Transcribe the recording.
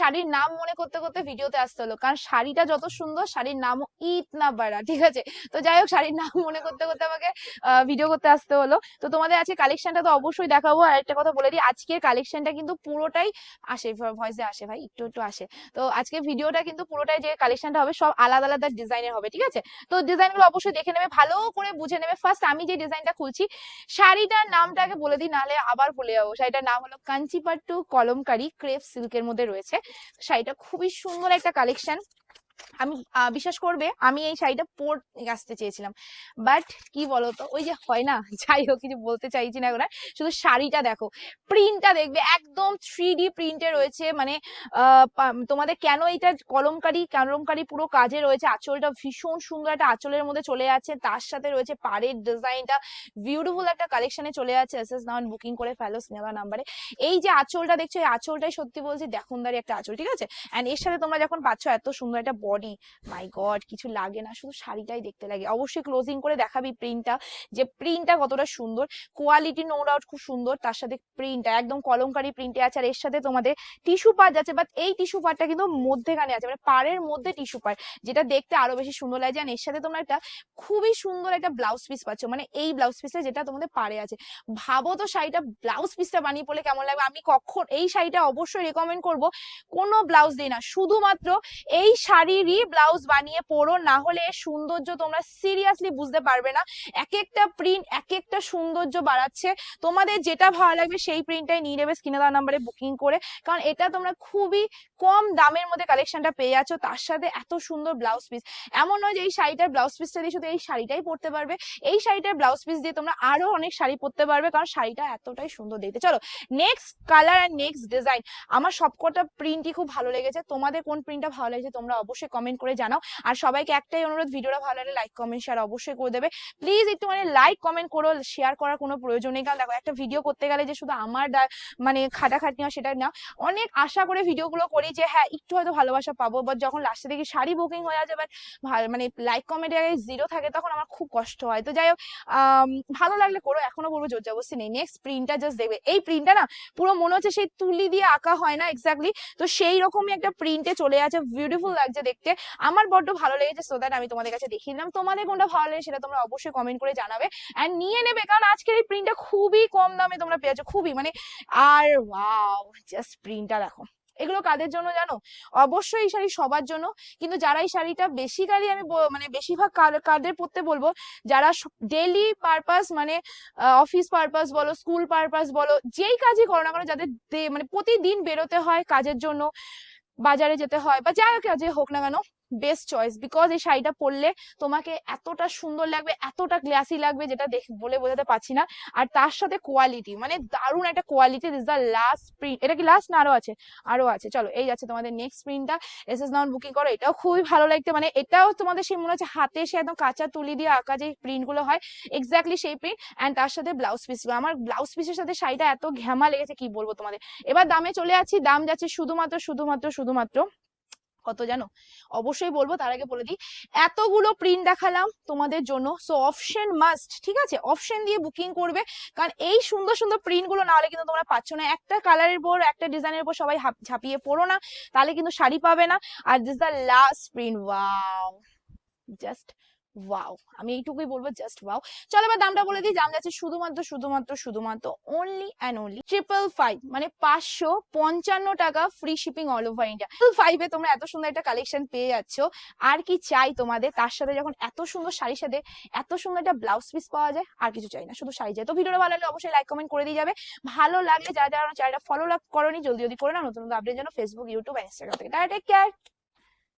শাড়ির নাম মনে করতে করতে ভিডিওতে আসতে হলো। কারণ শাড়িটা যত সুন্দর, শাড়ির নামও ঈদ না বাড়া, ঠিক আছে? তো যাই হোক, শাড়ির নাম মনে করতে করতে আমাকে ভিডিও করতে আসতে হলো। তো তোমাদের আজকে কালেকশনটা তো অবশ্যই দেখাবো। আর একটা কথা বলে দিই, আজকের কালেকশনটা কিন্তু পুরোটাই আসে ভয়েসে আসে ভাই, একটু একটু আসে। তো আজকে ভিডিওটা কিন্তু পুরোটাই যে কালেকশনটা হবে, সব আলাদা আলাদা ডিজাইনের হবে, ঠিক আছে? তো ডিজাইনগুলো অবশ্যই দেখে নেবে, ভালো করে বুঝে নেবে। ফার্স্ট আমি যে ডিজাইনটা খুলছি, শাড়িটার নামটাকে বলে দিই, নাহলে আবার ভুলে যাব। শাড়িটার নাম হলো কাঞ্চিপাট্টু কলমকারি, ক্রেপ সিল্কের মধ্যে রয়েছে। শাড়িটা খুবই সুন্দর একটা কালেকশন আমি বিশ্বাস করবে, আমি এই শাড়িটা পর আসতে চেয়েছিলাম। বাট কি বলতো, ওই যে হয় না, যাই হোক, কিছু বলতে চাইছি না আর। শুধু শাড়িটা দেখো প্রিন্টটা দেখবে, একদম থ্রি ডি প্রিন্টে রয়েছে মানে তোমাদের কেন এটা কলমকারি কলমকারি পুরো কাজে রয়েছে, আঁচলটা ভীষণ সুন্দর একটা আঁচলের মধ্যে চলে যাচ্ছে তার সাথে রয়েছে পাড়ের ডিজাইনটা বিউটিফুল একটা কালেকশনে চলে যাচ্ছে এস এস নাউন বুকিং করে ফেলো সিনেমা নাম্বারে এই যে আঁচলটা দেখছ, এই আঁচলটাই সত্যি বলছি, দেখুনদারি একটা আঁচল, ঠিক আছে? অ্যান্ড এর সাথে তোমরা যখন পাচ্ছ, এত সুন্দর একটা বডি মাই গড কিছু লাগে না, শুধু শাড়িটাই দেখতে লাগে। অবশ্যই ক্লোজিং করে দেখাবি প্রিন্টটা যে প্রিন্টটা কতটা সুন্দর। কোয়ালিটি নো ডাউট খুব সুন্দর, তার সাথে প্রিন্টটা একদম কলমকারি প্রিন্টে আছে, আর এর সাথে তোমাদের টিস্যু পার যাচ্ছে বাট এই টিস্যু পারটা কিন্তু মধ্যেখানে আছে মানে পাড়ের মধ্যে টিস্যু পার যেটা দেখতে আরও বেশি সুন্দর লাগে। আর এর সাথে তোমরা একটা খুবই সুন্দর একটা ব্লাউজ পিস পাচ্ছ মানে এই ব্লাউজ পিসটা যেটা তোমাদের পাড়ে আছে। ভাবো তো শাড়িটা ব্লাউজ পিসটা বানিয়ে পড়লে কেমন লাগবে? আমি কখন এই শাড়িটা অবশ্যই রেকমেন্ড করব। কোনো ব্লাউজ দিই না, শুধুমাত্র এই শাড়িরই ব্লাউজ বানিয়ে পরো, না হলে এর সৌন্দর্য তোমরা সিরিয়াসলি বুঝতে পারবে না। এক একটা প্রিন্ট এক একটা সৌন্দর্য বাড়াচ্ছে। তোমাদের যেটা ভালো লাগবে সেই প্রিন্টটাই নিয়ে নেবে স্ক্রিনে দেওয়া নাম্বারে বুকিং করে। কারণ এটা তোমরা খুবই কম দামের মধ্যে কালেকশনটা পেয়ে যাচ্ছ। তার সাথে এত সুন্দর ব্লাউজ পিস এমন নয় যে এই শাড়িটার ব্লাউজ পিসটা দিয়ে শুধু এই শাড়িটাই পরতে পারবে। এই শাড়িটার ব্লাউজ পিস দিয়ে তোমরা আরও অনেক শাড়ি পরতে পারবে। কারণ শাড়িটা এতটাই সুন্দর দেখতে। চলো নেক্সট কালার আর নেক্সট ডিজাইন আমার সবকটা প্রিন্টই খুব ভালো লেগেছে। তোমাদের কোন প্রিন্টটা ভালো লেগেছে তোমরা অবশ্যই কমেন্ট করে জানাও। আর সবাইকে একটাই অনুরোধ, ভিডিওটা ভালো লাগলে লাইক কমেন্ট শেয়ার অবশ্যই করে দেবে। প্লিজ একটু মানে লাইক কমেন্ট করো শেয়ার করার কোনো প্রয়োজন নেই। কারণ দেখো, একটা ভিডিও করতে গেলে যে শুধু আমার মানে খাটাখাটনি হয় সেটা না, অনেক আশা করে ভিডিওগুলো করি যে হ্যাঁ একটু হয়তো ভালোবাসা পাবো। বাট যখন লাস্টে দেখি শাড়ি বুকিং হয়ে যাচ্ছে বাট মানে লাইক কমেন্টের আগে জিরো থাকে, তখন আমার খুব কষ্ট হয়। তো যাই হোক ভালো লাগলে করো, এখনও বলব জোর জবরদস্তি নেই। নেক্সট প্রিন্টটা জাস্ট দেখবে। এই প্রিন্টটা না, পুরো মনে হচ্ছে সেই তুলি দিয়ে আঁকা হয় না এক্স্যাক্টলি তো সেই রকমই একটা প্রিন্টে চলে আছে। বিউটিফুল লাগছে দেখতে। আমার বড্ড ভালো লেগেছে সো দ্যাট আমি তোমাদের কাছে দেখিয়ে দিলাম। তোমাদের কোনটা ভালো লেগে সেটা তোমরা অবশ্যই কমেন্ট করে জানাবে। অ্যান্ড নিয়ে নেবে, কারণ আজকের এই প্রিন্টটা খুবই কম দামে তোমরা পেয়েছ, খুবই। মানে আর ওয়াও জাস্ট প্রিন্টটা দেখো। এগুলো কাদের জন্য জানো? অবশ্যই এই শাড়ি সবার জন্য। কিন্তু যারা এই শাড়িটা বেসিক্যালি আমি মানে বেশিরভাগ কাদের পড়তে বলব, যারা ডেলি পারপাস মানে অফিস পারপাস বলো স্কুল পারপাস বলো, যেই কাজই করো না কেন, যাদের মানে প্রতিদিন বেরোতে হয় কাজের জন্য বাজারে যেতে হয় বা যাই কাজে হোক না কেন বেস্ট চয়েস বিকজ এই শাড়িটা পরলে তোমাকে এতটা সুন্দর লাগবে, এতটা গ্লাসি লাগবে যেটা দেখ, বলে বোঝাতে পারছি না। আর তার সাথে কোয়ালিটি মানে দারুণ একটা quality this the last print এটা কি লাস্ট না আরও আছে? আরও আছে, চলো এই যাচ্ছে তোমাদের নেক্সট প্রিন্টটা এস এস নাউন বুকিং করো, এটাও খুবই ভালো লাগতে মানে এটাও তোমাদের সেই মনে হচ্ছে হাতে সে একদম কাঁচা তুলি দিয়ে আঁকা যে প্রিন্টগুলো হয় এক্স্যাক্টলি সেই প্রিন্ট অ্যান্ড তার সাথে ব্লাউজ পিস আমার ব্লাউজ পিসের সাথে শাড়িটা এত ঘ্যামা লেগেছে, কি বলব তোমাদের? এবার দামে চলে যাচ্ছি, দাম যাচ্ছে শুধুমাত্র শুধুমাত্র শুধুমাত্র কত জানো? অবশ্যই বলব, তার আগে বলে দিই, এতগুলো প্রিন্ট দেখালাম তোমাদের জন্য সো অপশন মাস্ট ঠিক আছে? অপশন দিয়ে বুকিং করবে, কারণ এই সুন্দর সুন্দর প্রিন্টগুলো না হলে কিন্তু তোমরা পাচ্ছ না। একটা কালারের উপর, একটা ডিজাইনের উপর সবাই ঝাঁপিয়ে পড়ো না, তাহলে কিন্তু শাড়ি পাবে না। আর this the last print wow just wow আমি এইটুকুই বলব জাস্ট ওয়াও চলো এবার দামটা বলে দিই। দাম যাচ্ছে শুধুমাত্র শুধুমাত্র শুধুমাত্র only and only triple five মানে পাঁচশো পঞ্চান্ন টাকা free shipping all over India triple ফাইভে তোমরা এত সুন্দর একটা কালেকশন পেয়ে যাচ্ছ। আর কি চাই তোমাদের? তার সাথে যখন এত সুন্দর শাড়ির সাথে এত সুন্দর একটা ব্লাউজ পিস পাওয়া যায়, আর কিছু চাই না, শুধু শাড়ি চাই। তো ভিডিওটা ভালো লাগলে অবশ্যই লাইক কমেন্ট করে দিয়ে যাবে। ভালো লাগলে যারা যারা চ্যানেলটা ফলো করনি, জলদি জলদি করে নাও। নতুন নতুন আপডেট যেন ফেসবুক ইউটিউব ইনস্টাগ্রাম থেকে। Take care